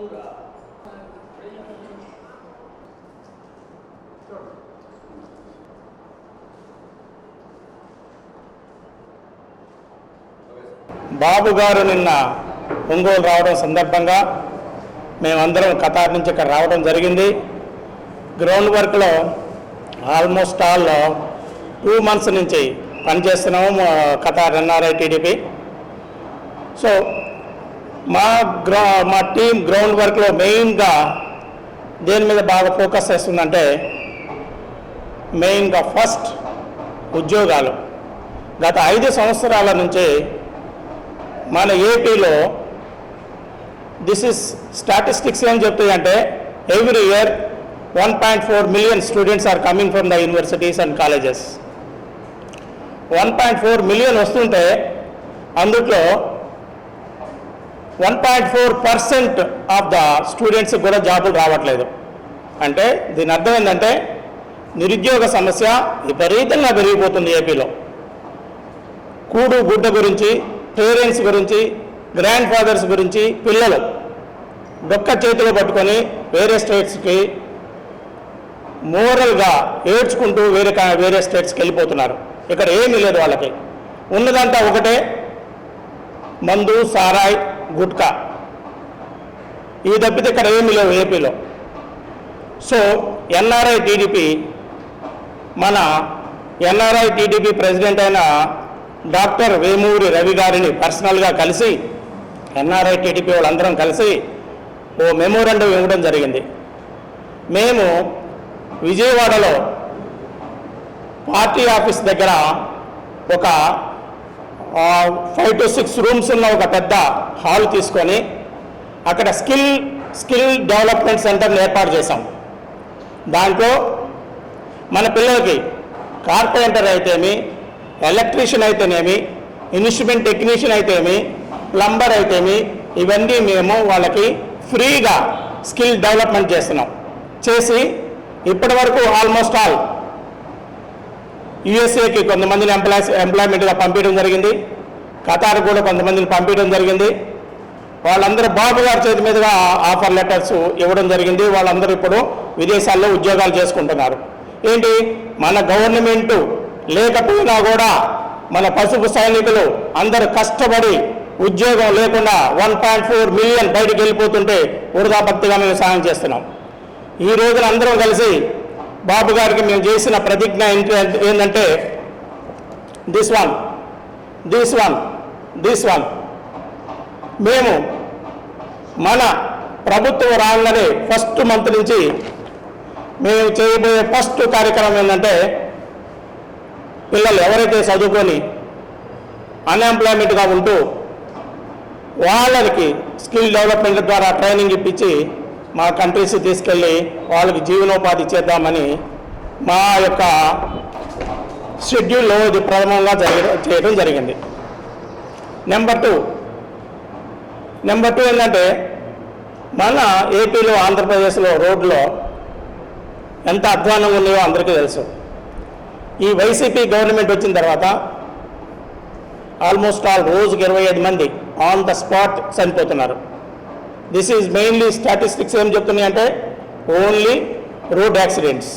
బాబు గారు నిన్న ఒంగోలు రావడం సందర్భంగా మేమందరం కతార్ నుంచి ఇక్కడ రావడం జరిగింది. గ్రౌండ్ వర్క్లో ఆల్మోస్ట్ ఆల్ టూ మంత్స్ నుంచి పనిచేస్తున్నాము కతార్ ఎన్ఆర్ఐ టీడీపీ సో మా గ్రౌ మా టీం గ్రౌండ్ వర్క్లో మెయిన్గా దేని మీద బాగా ఫోకస్ చేస్తుందంటే మెయిన్గా ఫస్ట్ ఉద్యోగాలు. గత ఐదు సంవత్సరాల నుంచి మన ఏపీలో దిస్ ఇస్ స్టాటిస్టిక్స్ ఏం చెప్తాయి అంటే every year one point four million students are coming from the universities and colleges. One point four million వస్తుంటే అందుట్లో one point four percent of the students కూడా జాబులు రావట్లేదు. అంటే దీని అర్థం ఏంటంటే నిరుద్యోగ సమస్య విపరీతంగా పెరిగిపోతుంది ఏపీలో. కూడు గుడ్డ గురించి పేరెంట్స్ గురించి గ్రాండ్ ఫాదర్స్ గురించి పిల్లలు డొక్క చేతిలో పట్టుకొని వేరే స్టేట్స్కి మోరల్గా ఏడ్చుకుంటూ వేరే వేరే స్టేట్స్కి వెళ్ళిపోతున్నారు. ఇక్కడ ఏమీ లేదు వాళ్ళకి. ఉన్నదంతా ఒకటే. మందు సారాయి గుట్కా. ఇవి తప్పితే ఇక్కడ ఏమి లేవు ఏపీలో. సో ఎన్ఆర్ఐ టీడీపీ మన ఎన్ఆర్ఐ టీడీపీ ప్రెసిడెంట్ అయిన డాక్టర్ వేమూరి రవి గారిని పర్సనల్గా కలిసి ఎన్ఆర్ఐ టీడీపీ వాళ్ళందరం కలిసి ఓ మెమోరండం ఇవ్వడం జరిగింది. మేము విజయవాడలో పార్టీ ఆఫీస్ దగ్గర ఒక ఫైవ్ టు సిక్స్ రూమ్స్ ఉన్న ఒక పెద్ద హాల్ తీసుకొని అక్కడ స్కిల్ స్కిల్ డెవలప్మెంట్ సెంటర్ని ఏర్పాటు చేశాం. దాంట్లో మన పిల్లలకి కార్పెంటర్ అయితేమి ఎలక్ట్రీషియన్ అయితేనేమి ఇన్స్ట్రుమెంట్ టెక్నీషియన్ అయితేమి ప్లంబర్ అయితేమి ఇవన్నీ మేము వాళ్ళకి ఫ్రీగా స్కిల్ డెవలప్మెంట్ చేస్తున్నాం. చేసి ఇప్పటి వరకు ఆల్మోస్ట్ ఆల్ యుఎస్ఏకి కొంతమందిని ఎంప్లాయ్ ఎంప్లాయ్మెంట్గా పంపించడం జరిగింది. ఖతార్ కూడా కొంతమందిని పంపించడం జరిగింది. వాళ్ళందరూ బాబు గారి చేతి మీదుగా ఆఫర్ లెటర్స్ ఇవ్వడం జరిగింది. వాళ్ళందరూ ఇప్పుడు విదేశాల్లో ఉద్యోగాలు చేసుకుంటున్నారు. ఏంటి? మన గవర్నమెంట్ లేకపోయినా కూడా మన పసుపు సైనికులు అందరూ కష్టపడి ఉద్యోగం లేకుండా వన్ పాయింట్ ఫోర్ మిలియన్ బయటకు వెళ్ళిపోతుంటే వృధాభక్తిగా మేము సాయం చేస్తున్నాం. ఈ రోజున అందరం కలిసి బాబు గారికి మేము చేసిన ప్రతిజ్ఞ ఏంటి- ఏంటంటే this one this one this one మేము మన ప్రభుత్వం రాగానే ఫస్ట్ మంత్ నుంచి మేము చేయబోయే ఫస్ట్ కార్యక్రమం ఏంటంటే పిల్లలు ఎవరైతే చదువుకొని అన్ఎంప్లాయ్మెంట్గా ఉంటూ వాళ్ళకి స్కిల్ డెవలప్మెంట్ ద్వారా ట్రైనింగ్ ఇప్పించి మా కంట్రీస్ తీసుకెళ్ళి వాళ్ళకి జీవనోపాధి చేద్దామని మా యొక్క షెడ్యూల్లో ఇది ప్రథమంగా చేయడం జరిగింది. నెంబర్ టూ నెంబర్ టూ ఏంటంటే మన ఏపీలో ఆంధ్రప్రదేశ్లో రోడ్లో ఎంత అధ్వానంగా ఉన్నాయో అందరికీ తెలుసు. ఈ వైసీపీ గవర్నమెంట్ వచ్చిన తర్వాత ఆల్మోస్ట్ ఆల్ రోజుకి ఇరవై ఐదు మంది ఆన్ ద స్పాట్ చనిపోతున్నారు. దిస్ ఈజ్ మెయిన్లీ స్టాటిస్టిక్స్ ఏం చెప్తున్నాయి అంటే ఓన్లీ రోడ్ యాక్సిడెంట్స్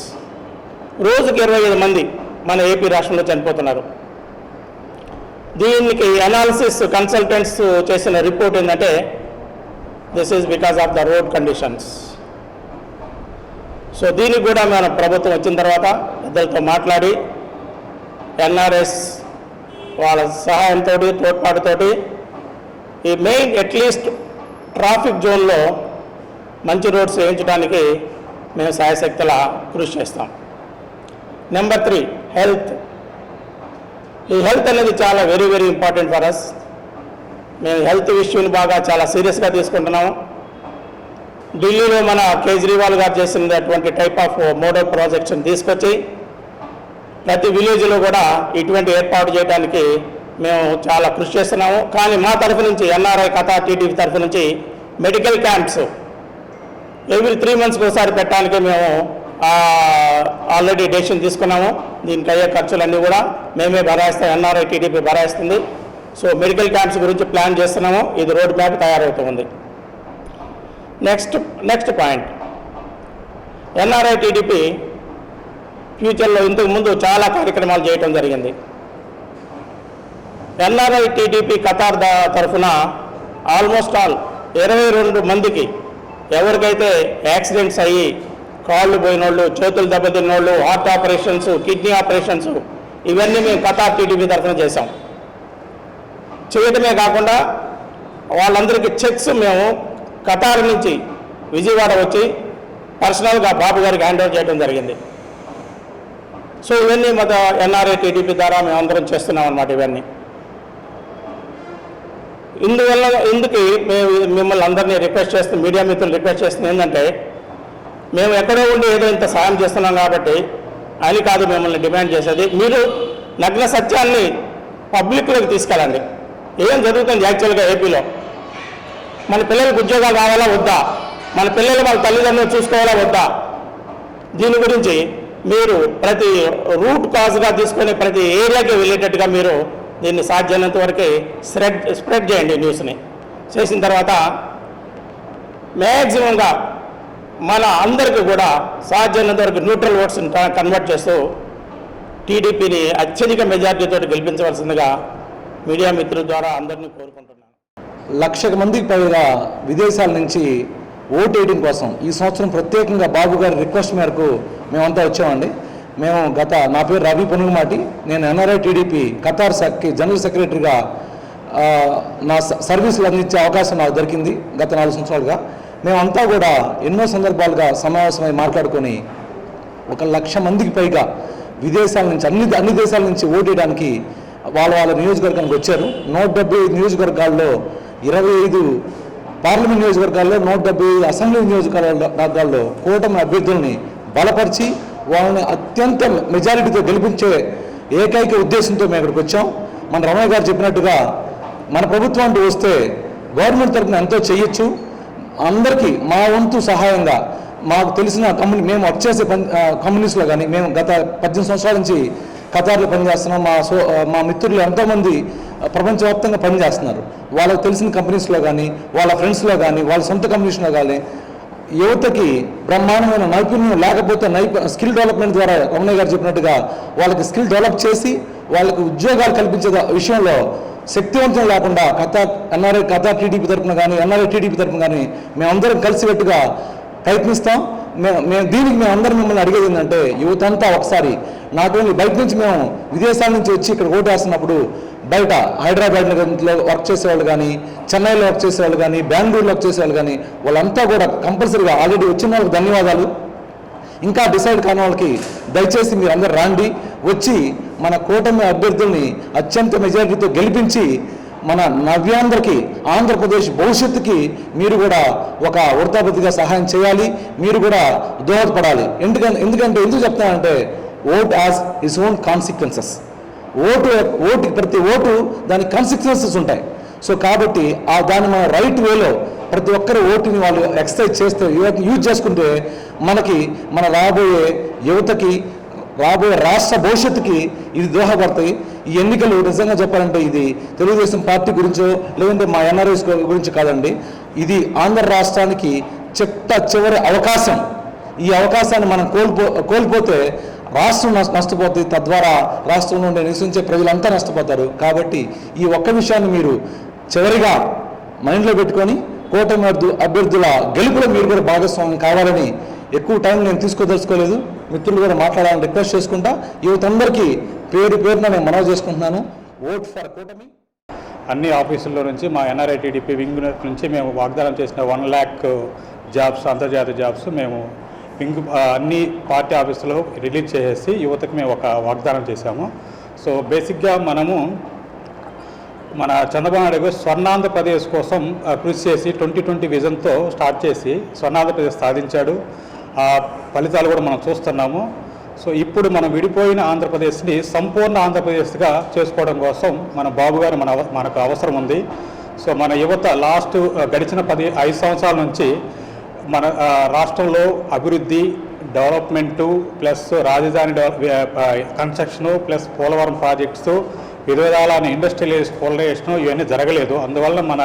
రోజుకి ఇరవై ఐదు మంది మన ఏపీ రాష్ట్రంలో చనిపోతున్నారు. దీనికి అనాలిసిస్ కన్సల్టెంట్స్ చేసిన రిపోర్ట్ ఏంటంటే this is because of the road conditions so దీనికి కూడా మన ప్రభుత్వం వచ్చిన తర్వాత పెద్దలతో మాట్లాడి ఎన్ఆర్ఎస్ వాళ్ళ సహాయంతో తోడ్పాటుతోటి ఈ మెయిన్ అట్లీస్ట్ ట్రాఫిక్ జోన్లో మంచి రోడ్స్ వేయించడానికి మేము సాయశక్తుల కృషి చేస్తాం. నెంబర్ త్రీ హెల్త్ ఈ హెల్త్ అనేది చాలా very very important for us మేము హెల్త్ ఇష్యూని బాగా చాలా సీరియస్గా తీసుకుంటున్నాము. ఢిల్లీలో మన కేజ్రీవాల్ గారు చేసినటువంటి టైప్ ఆఫ్ మోడల్ ప్రాజెక్ట్స్ని తీసుకొచ్చి ప్రతి విలేజ్లో కూడా ఇటువంటి ఏర్పాటు చేయడానికి మేము చాలా కృషి చేస్తున్నాము. కానీ మా తరఫు నుంచి ఎన్ఆర్ఐ కథ టీడీపీ తరఫు నుంచి మెడికల్ క్యాంప్స్ ఎవ్రీ త్రీ మంత్స్కి ఒకసారి పెట్టడానికి మేము ఆల్రెడీ డెసిషన్ తీసుకున్నాము. దీనికి అయ్యే ఖర్చులన్నీ కూడా మేమే భరాయిస్తాం. ఎన్ఆర్ఐ టీడీపీ భరాయిస్తుంది. సో మెడికల్ క్యాంప్స్ గురించి ప్లాన్ చేస్తున్నాము. ఇది రోడ్ మ్యాప్ తయారవుతుంది. Next next point. NRI TDP ఫ్యూచర్లో ఇంతకు ముందు చాలా కార్యక్రమాలు చేయటం జరిగింది. ఎన్ఆర్ఐ టీడీపీ కతార్ తరఫున ఆల్మోస్ట్ ఆల్ ఇరవై రెండు మందికి ఎవరికైతే యాక్సిడెంట్స్ అయ్యి కాళ్ళు పోయినోళ్ళు చేతులు దెబ్బతిన్నోళ్ళు హార్ట్ ఆపరేషన్స్ కిడ్నీ ఆపరేషన్స్ ఇవన్నీ మేము కతార్ టీడీపీ తరఫున చేశాం. చేయటమే కాకుండా వాళ్ళందరికీ చెక్స్ మేము కతార్ నుంచి విజయవాడ వచ్చి పర్సనల్గా బాబు గారికి హ్యాండ్ ఓవర్ చేయడం జరిగింది. సో ఇవన్నీ మన ఎన్ఆర్ఐ టీడీపీ ద్వారా మేము అందరం చేస్తున్నాం అనమాట ఇవన్నీ. ఇందువల్ల ఇందుకు మేము మిమ్మల్ని అందరినీ రిక్వెస్ట్ చేస్తూ మీడియా మిత్రులు రిక్వెస్ట్ చేస్తుంది ఏంటంటే మేము ఎక్కడో ఉండి ఏదో ఇంత సాయం చేస్తున్నాం కాబట్టి అని కాదు మిమ్మల్ని డిమాండ్ చేసేది. మీరు నగ్న సత్యాన్ని పబ్లిక్లోకి తీసుకెళ్ళండి. ఏం జరుగుతుంది యాక్చువల్గా ఏపీలో? మన పిల్లలకు ఉద్యోగాలు కావాలా వద్దా? మన పిల్లలు వాళ్ళ తల్లిదండ్రులు చూసుకోవాలా వద్దా? దీని గురించి మీరు ప్రతి రూట్ కాజ్గా తీసుకొని ప్రతి ఏరియాకి వెళ్ళేటట్టుగా మీరు దీన్ని సాధ్యమైనంత వరకు స్ప్రెడ్ స్ప్రెడ్ చేయండి న్యూస్ని. చేసిన తర్వాత మ్యాక్సిమంగా మన అందరికీ కూడా సాధ్యమైనంత వరకు న్యూట్రల్ ఓట్స్ని కన్వర్ట్ చేస్తూ టీడీపీని అత్యధిక మెజార్టీతో గెలిపించవలసిందిగా మీడియా మిత్రుల ద్వారా అందరినీ కోరుకుంటున్నాను. లక్షకు మందికి పైగా విదేశాల నుంచి ఓటు వేయడం కోసం ఈ సంవత్సరం ప్రత్యేకంగా బాబు గారి రిక్వెస్ట్ మేరకు మేమంతా వచ్చామండి. మేము గత నా పేరు రవి పునుగుమాటి. నేను ఎన్ఆర్ఐ టీడీపీ ఖతార్ శాఖకి జనరల్ సెక్రటరీగా నా స- సర్వీసులు అందించే అవకాశం నాకు దొరికింది గత నాలుగు సంవత్సరాలుగా. మేమంతా కూడా ఎన్నో సందర్భాలుగా సమావేశమై మాట్లాడుకొని ఒక లక్ష మందికి పైగా విదేశాల నుంచి అన్ని అన్ని దేశాల నుంచి ఓటేయడానికి వాళ్ళ వాళ్ళ నియోజకవర్గానికి వచ్చారు. నూట డెబ్బై ఐదు నియోజకవర్గాల్లో ఇరవై ఐదు పార్లమెంట్ నియోజకవర్గాల్లో నూట డెబ్బై ఐదు అసెంబ్లీ నియోజకవర్గాల్లో కూటమి అభ్యర్థుల్ని బలపరిచి వాళ్ళని అత్యంత మెజారిటీతో గెలిపించే ఏకైక ఉద్దేశంతో మేము ఇక్కడికి వచ్చాం. మన రమణ గారు చెప్పినట్టుగా మన ప్రభుత్వం అంటూ వస్తే గవర్నమెంట్ తరఫున ఎంతో చేయొచ్చు అందరికీ మా వంతు సహాయంగా మాకు తెలిసిన కంపెనీ మేము వర్క్ చేసే పని కంపెనీస్లో కానీ మేము గత పద్దెనిమిది సంవత్సరాల నుంచి ఖతార్లో పనిచేస్తున్నాం. మా సో మా మిత్రులు ఎంతోమంది ప్రపంచవ్యాప్తంగా పనిచేస్తున్నారు. వాళ్ళకి తెలిసిన కంపెనీస్లో కానీ వాళ్ళ ఫ్రెండ్స్లో కానీ వాళ్ళ సొంత కంపెనీస్లో కానీ యువతకి బ్రహ్మాండమైన నైపుణ్యం లేకపోతే నైపు స్కిల్ డెవలప్మెంట్ ద్వారా రమణయ్య గారు చెప్పినట్టుగా వాళ్ళకి స్కిల్ డెవలప్ చేసి వాళ్ళకి ఉద్యోగాలు కల్పించే విషయంలో శక్తివంతం లేకుండా కథ ఎన్ఆర్ఐ కథ టీడీపీ తరఫున కానీ ఎన్ఆర్ఐ టీడీపీ తరఫున కానీ మేమందరం కలిసికట్టుగా ప్రయత్నిస్తాం. మేము మేము దీనికి మేము అందరం మిమ్మల్ని అడిగేది ఏంటంటే యువత అంతా ఒకసారి నాకు బయట నుంచి మేము విదేశాల నుంచి వచ్చి ఇక్కడ ఓటు వేస్తున్నప్పుడు బయట హైదరాబాద్లో వర్క్ చేసేవాళ్ళు కానీ చెన్నైలో వర్క్ చేసేవాళ్ళు కానీ బెంగళూరులో వర్క్ చేసేవాళ్ళు కానీ వాళ్ళంతా కూడా కంపల్సరీగా ఆల్రెడీ వచ్చిన వాళ్ళకి ధన్యవాదాలు. ఇంకా డిసైడ్ కాని వాళ్ళకి దయచేసి మీరు అందరు రాండి. వచ్చి మన కూటమి అభ్యర్థుల్ని అత్యంత మెజారిటీతో గెలిపించి మన నవ్యాంధ్రకి ఆంధ్రప్రదేశ్ భవిష్యత్తుకి మీరు కూడా ఒక వృత్తాపతిగా సహాయం చేయాలి మీరు కూడా దోహదపడాలి. ఎందుకంటే ఎందుకంటే ఎందుకు చెప్తానంటే vote has its own consequences. Vote vote ప్రతి ఓటు దాని కాన్సిక్వెన్సెస్ ఉంటాయి. సో కాబట్టి ఆ దాన్ని మనం రైట్ వేలో ప్రతి ఒక్కరు ఓటుని వాళ్ళు ఎక్సర్సైజ్ చేస్తే యూజ్ చేసుకుంటే మనకి మన రాబోయే యువతకి రాబోయే రాష్ట్ర భవిష్యత్తుకి ఇది దోహపడతాయి ఈ ఎన్నికలు నిజంగా చెప్పాలంటే ఇది తెలుగుదేశం పార్టీ గురించో లేదంటే మా ఎన్ఆర్ఎస్ గురించి కాదండి. ఇది ఆంధ్ర రాష్ట్రానికి చెట్ట చివరి అవకాశం. ఈ అవకాశాన్ని మనం కోల్పో కోల్పోతే రాష్ట్రం నష్టపోతుంది తద్వారా రాష్ట్రంలో ఉండే నివసించే ప్రజలంతా నష్టపోతారు. కాబట్టి ఈ ఒక్క విషయాన్ని మీరు చివరిగా మైండ్లో పెట్టుకొని కూటమి అభ్యర్థుల గెలుపులో మీరు కూడా భాగస్వామ్యం కావాలని ఎక్కువ టైం నేను తీసుకోదలుచుకోలేదు. మిత్రులు కూడా మాట్లాడాలని రిక్వెస్ట్ చేసుకుంటా. యువతందరికీ పేరు పేరున నేను మనవి చేసుకుంటున్నాను. ఓట్ ఫర్ కూటమి. అన్ని ఆఫీసుల్లో నుంచి మా ఎన్ఆర్ఐ టీడీపీ వింగ్ నుంచి మేము వాగ్దానం చేసిన వన్ ల్యాక్ జాబ్స్ అంతర్జాతీయ జాబ్స్ మేము వింగ్ అన్ని పార్టీ ఆఫీసులో రిలీజ్ చేసేసి యువతకు మేము ఒక వాగ్దానం చేశాము. సో బేసిక్గా మనము మన చంద్రబాబు నాయుడు గారు స్వర్ణాంధ్రప్రదేశ్ కోసం కృషి చేసి ట్వంటీ ట్వంటీ విజన్తో స్టార్ట్ చేసి స్వర్ణాంధ్రప్రదేశ్ సాధించాడు. ఆ ఫలితాలు కూడా మనం చూస్తున్నాము. సో ఇప్పుడు మనం విడిపోయిన ఆంధ్రప్రదేశ్ని సంపూర్ణ ఆంధ్రప్రదేశ్గా చేసుకోవడం కోసం మన బాబు గారు మన మనకు అవసరం ఉంది. సో మన యువత లాస్ట్ గడిచిన పది ఐదు సంవత్సరాల నుంచి మన రాష్ట్రంలో అభివృద్ధి డెవలప్మెంటు ప్లస్ రాజధాని develop construction plus Polavaram projects వివిధాలైన industrialise polarisation ఇవన్నీ జరగలేదు. అందువల్ల మన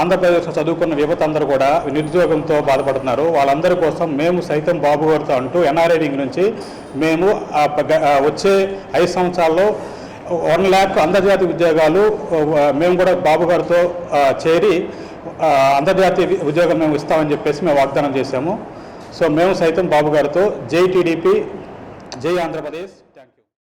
ఆంధ్రప్రదేశ్లో చదువుకున్న యువత అందరూ కూడా నిరుద్యోగంతో బాధపడుతున్నారు. వాళ్ళందరి కోసం మేము సైతం బాబు గారితో అంటూ ఎన్ఆర్ఐ వింగ్ నుంచి మేము వచ్చే ఐదు సంవత్సరాల్లో వన్ ల్యాక్ అంతర్జాతీయ ఉద్యోగాలు మేము కూడా బాబు గారితో చేరి అంతర్జాతీయ ఉద్యోగం మేము ఇస్తామని చెప్పేసి మేము వాగ్దానం చేశాము. సో మేము సైతం బాబు గారితో జై టీడీపీ జై ఆంధ్రప్రదేశ్.